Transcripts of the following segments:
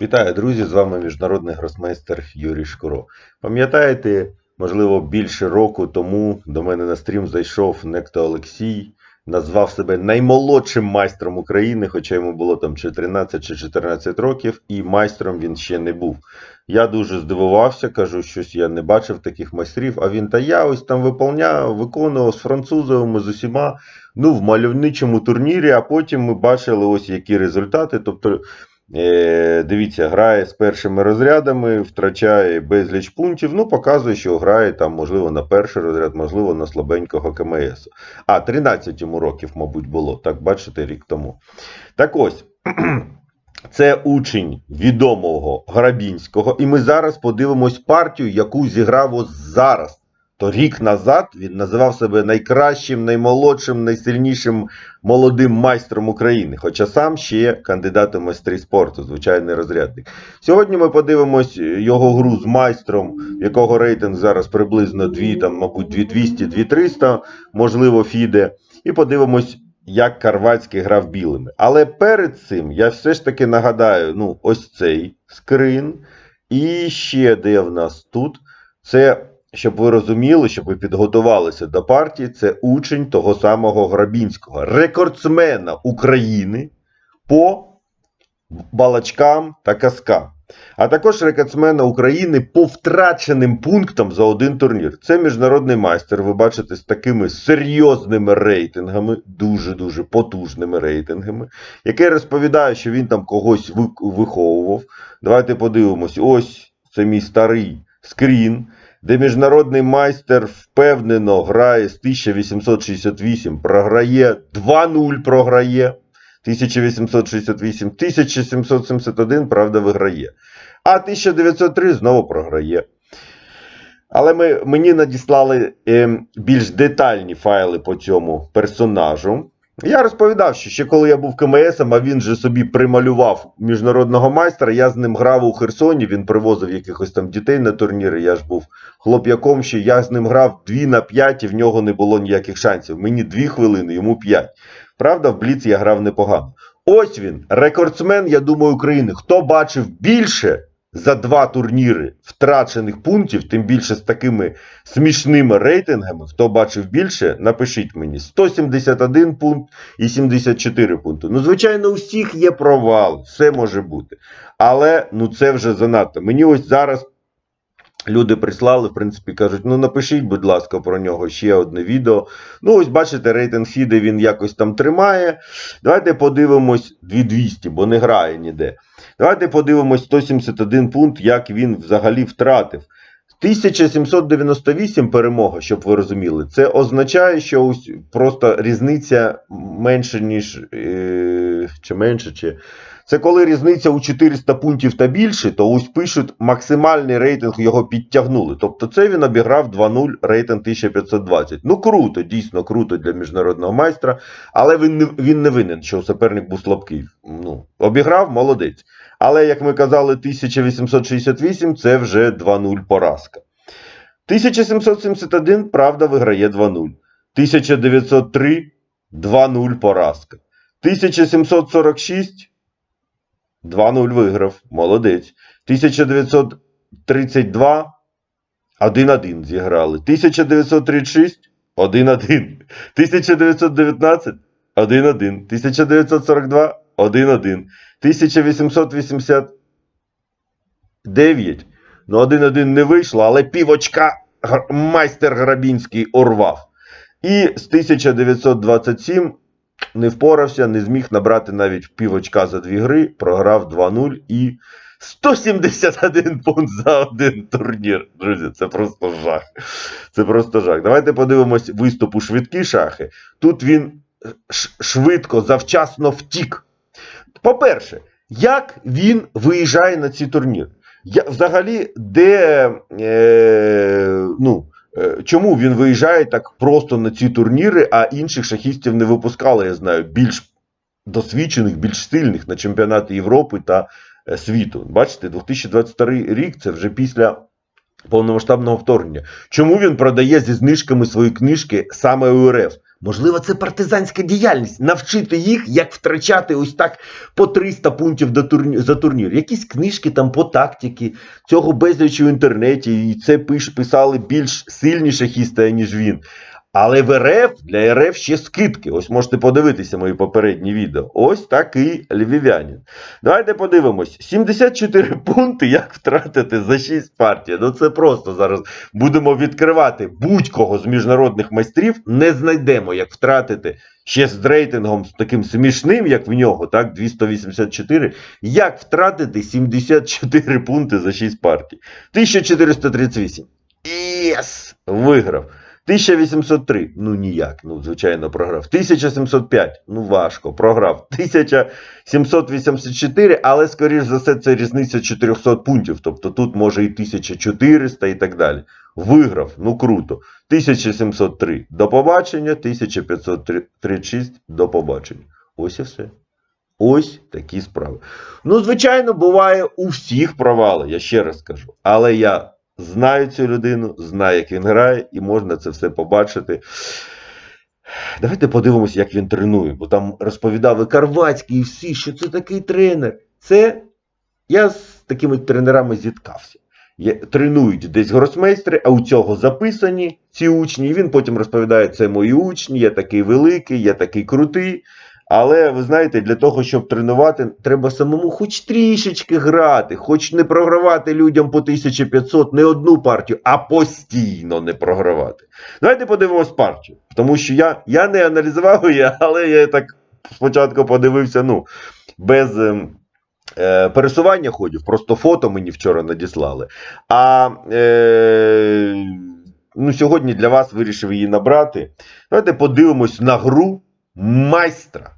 Вітаю, друзі! З вами міжнародний гросмейстер Юрій Шкуро. Пам'ятаєте, можливо, більше року тому до мене на стрім зайшов некто Олексій, назвав себе наймолодшим майстром України, хоча йому було там чи 13 чи 14 років, і майстром він ще не був. Я дуже здивувався, кажу, щось я не бачив таких майстрів. А він та я ось там виповняв, виконував з французовими, з усіма, ну, в мальовничому турнірі, а потім ми бачили ось які результати. Тобто. Е, дивіться, грає з першими розрядами, втрачає безліч пунктів. Ну, показує, що грає там, можливо, на перший розряд, можливо, на слабенького КМС. А, 13 йому років, мабуть, було. Так, бачите, рік тому. Так ось. Це учень відомого Грабінського, і ми зараз подивимось партію, яку зіграв ось зараз. То рік назад він називав себе найкращим, наймолодшим, найсильнішим молодим майстром України, хоча сам ще кандидат у майстри спорту, звичайний розрядник. Сьогодні ми подивимось його гру з майстром, якого рейтинг зараз приблизно 2, там, мабуть, 2200-2300, можливо, Фіде. І подивимось, як Карвацький грав білими. Але перед цим я все ж таки нагадаю: ну, ось цей скрин. І ще де в нас тут. Це. Щоб ви розуміли, щоб ви підготувалися до партії, це учень того самого Грабінського, рекордсмена України по балачкам та казкам. А також рекордсмена України по втраченим пунктам за один турнір. Це міжнародний майстер. Ви бачите з такими серйозними рейтингами, дуже-дуже потужними рейтингами, який розповідає, що він там когось виховував. Давайте подивимось. Ось це мій старий скрін де міжнародний майстер впевнено грає з 1868, програє 2-0 програє. 1868, 1771, правда, виграє. А 1903 знову програє. Але ми, мені надіслали е, більш детальні файли по цьому персонажу. Я розповідав, що ще коли я був КМСом, а він же собі прималював міжнародного майстра, я з ним грав у Херсоні, він привозив якихось там дітей на турніри. Я ж був хлоп'яком, ще я з ним грав 2 на 5 і в нього не було ніяких шансів. Мені 2 хвилини, йому 5. Правда, в Бліц я грав непогано. Ось він, рекордсмен, я думаю, України. Хто бачив більше за два турніри втрачених пунктів, тим більше з такими смішними рейтингами, хто бачив більше, напишіть мені 171 пункт і 74 пункти. Ну, звичайно, у всіх є провал, все може бути. Але ну це вже занадто. Мені ось зараз. Люди прислали, в принципі, кажуть, ну напишіть, будь ласка, про нього ще одне відео. Ну, ось бачите, рейтинг Фіде він якось там тримає. Давайте подивимось 2200, бо не грає ніде. Давайте подивимось 171 пункт, як він взагалі втратив. 1798 перемога, щоб ви розуміли, це означає, що ось просто різниця менше, ніж е, чи менше, чи. Це коли різниця у 400 пунктів та більше, то ось пишуть максимальний рейтинг його підтягнули. Тобто це він обіграв 2-0 рейтинг 1520. Ну круто, дійсно круто для міжнародного майстра, але він не, він не винен, що суперник був слабкий. Ну, Обіграв, молодець. Але, як ми казали, 1868 це вже 2-0 поразка. 1771, правда, виграє 2-0. 1903 2-0 поразка. 1746 2-0 виграв. Молодець. 1932 1-1 зіграли. 1936 1-1. 1919 1-1. 1942 1-1. 1889. Ну, 1-1 не вийшло, але півочка майстер Грабінський урвав. І з 1927 не впорався, не зміг набрати навіть півочка за дві гри, програв 2-0 і 171 пункт за один турнір. Друзі, це просто жах. Це просто жах. Давайте подивимось виступ у швидкі шахи. Тут він швидко, завчасно втік. По-перше, як він виїжджає на ці турніри? Я, Взагалі, де. Е, ну, Чому він виїжджає так просто на ці турніри, а інших шахістів не випускали, я знаю, більш досвідчених, більш сильних на чемпіонати Європи та світу? Бачите, 2022 рік це вже після повномасштабного вторгнення. Чому він продає зі знижками свої книжки саме у РФ? Можливо, це партизанська діяльність. Навчити їх, як втрачати ось так по 300 пунктів за турнір. Якісь книжки там по тактиці, цього безлічі в інтернеті, і це писали більш сильні шахісти, ніж він. Але в РФ для РФ ще скидки. Ось можете подивитися мої попередні відео. Ось такий львів'янин. Давайте подивимось. 74 пункти, як втратити за 6 партій. Ну це просто зараз будемо відкривати будь-кого з міжнародних майстрів. Не знайдемо, як втратити ще з рейтингом таким смішним, як в нього, так, 284. Як втратити 74 пункти за 6 партій. 1438. Єс! Виграв. 1803, ну ніяк, ну звичайно програв. 1705, ну важко, програв. 1784, але скоріш за все це різниця 400 пунктів. Тобто тут може і 1400 і так далі. Виграв, ну круто. 1703 до побачення, 1536 до побачення. Ось і все. Ось такі справи. Ну, звичайно, буває у всіх провали, я ще раз кажу. Але я знаю цю людину, знаю, як він грає, і можна це все побачити. Давайте подивимося, як він тренує, бо там розповідав і і всі, що це такий тренер. Це я з такими тренерами зіткався. Є, тренують десь гросмейстри, а у цього записані ці учні, і він потім розповідає, це мої учні, я такий великий, я такий крутий. Але ви знаєте, для того, щоб тренувати, треба самому хоч трішечки грати, хоч не програвати людям по 1500 не одну партію, а постійно не програвати. Давайте подивимось партію. Тому що я, я не аналізував її, але я так спочатку подивився, ну, без. ем, Е, пересування ходів, просто фото мені вчора надіслали. А е, ну, сьогодні для вас вирішив її набрати. Давайте подивимось на гру майстра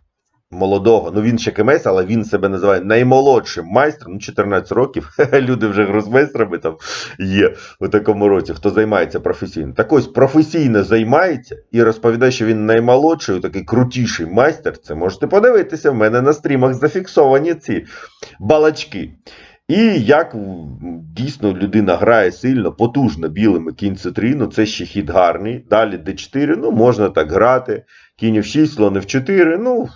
молодого. Ну він ще КМС, але він себе називає наймолодшим майстром. Ну, 14 років. Люди вже гросмейстрами там є у такому році, хто займається професійно. Так ось професійно займається і розповідає, що він наймолодший, такий крутіший майстер. Це можете подивитися. В мене на стрімах зафіксовані ці балачки. І як дійсно людина грає сильно, потужно білими кінь c3, ну це ще хід гарний. Далі d4, ну можна так грати. Кінь f6, слон f4, ну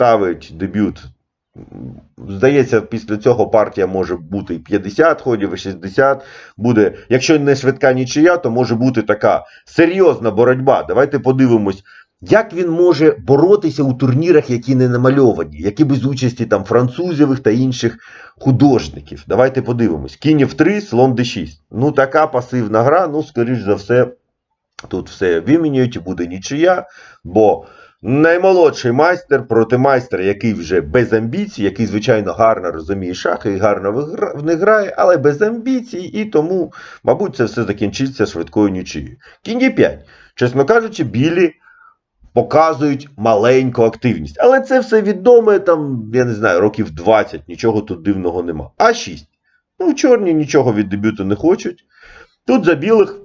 ставить дебют. Здається, після цього партія може бути і 50 ходів, і 60. Буде, якщо не швидка нічия, то може бути така серйозна боротьба. Давайте подивимось, як він може боротися у турнірах, які не намальовані, які без участі там французівих та інших художників. Давайте подивимось. Кінь f3, слон d6. Ну, така пасивна гра, ну, скоріш за все, тут все вимінюють, буде нічия, бо наймолодший майстер проти майстра, який вже без амбіцій, який, звичайно, гарно розуміє шахи і гарно в них грає, але без амбіцій, і тому, мабуть, це все закінчиться швидкою нічиєю. Кінь d5. Чесно кажучи, білі показують маленьку активність. Але це все відоме, там, я не знаю, років 20, нічого тут дивного нема. А 6. Ну, чорні нічого від дебюту не хочуть. Тут за білих,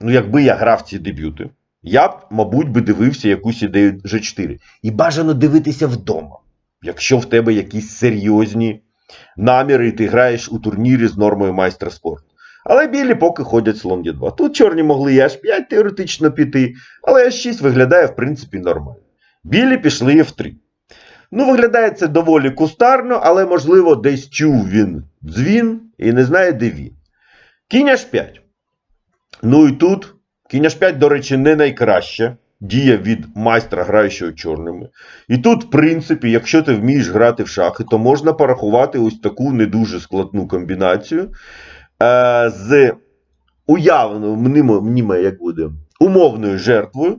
ну, якби я грав ці дебюти, я б, мабуть, би дивився якусь ідею G4. І бажано дивитися вдома. Якщо в тебе якісь серйозні наміри, і ти граєш у турнірі з нормою майстра спорту. Але білі поки ходять слон Е2. Тут чорні могли і H5 теоретично піти, але H6 виглядає в принципі нормально. Білі пішли F3. Ну, виглядає це доволі кустарно, але, можливо, десь чув він дзвін і не знає, де він. Кінь H5. Ну і тут кінь H5, до речі, не найкраще. Дія від майстра, граючого чорними. І тут, в принципі, якщо ти вмієш грати в шахи, то можна порахувати ось таку не дуже складну комбінацію е, з уявною, мнімо, мніме, як буде, умовною жертвою.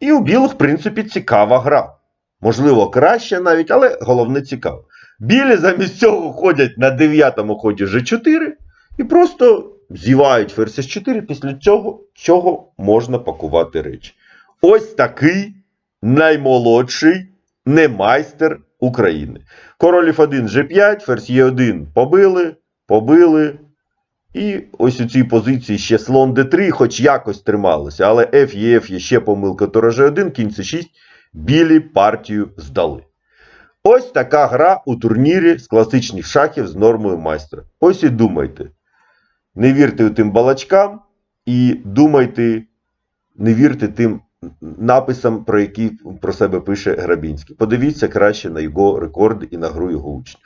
І у білих, в принципі, цікава гра. Можливо, краще навіть, але головне цікаво. Білі замість цього ходять на дев'ятому ході G4 і просто зівають ферзь С4, після цього, цього можна пакувати речі. Ось такий наймолодший не майстер України. Король F1 G5, ферзь Е1 побили, побили. І ось у цій позиції ще слон d3, хоч якось трималося, але F є F є ще помилка Тора G1, кінь C6, білі партію здали. Ось така гра у турнірі з класичних шахів з нормою майстра. Ось і думайте. Не вірте тим балачкам і думайте, не вірте тим написам, про які про себе пише Грабінський. Подивіться краще на його рекорди і на гру його учнів.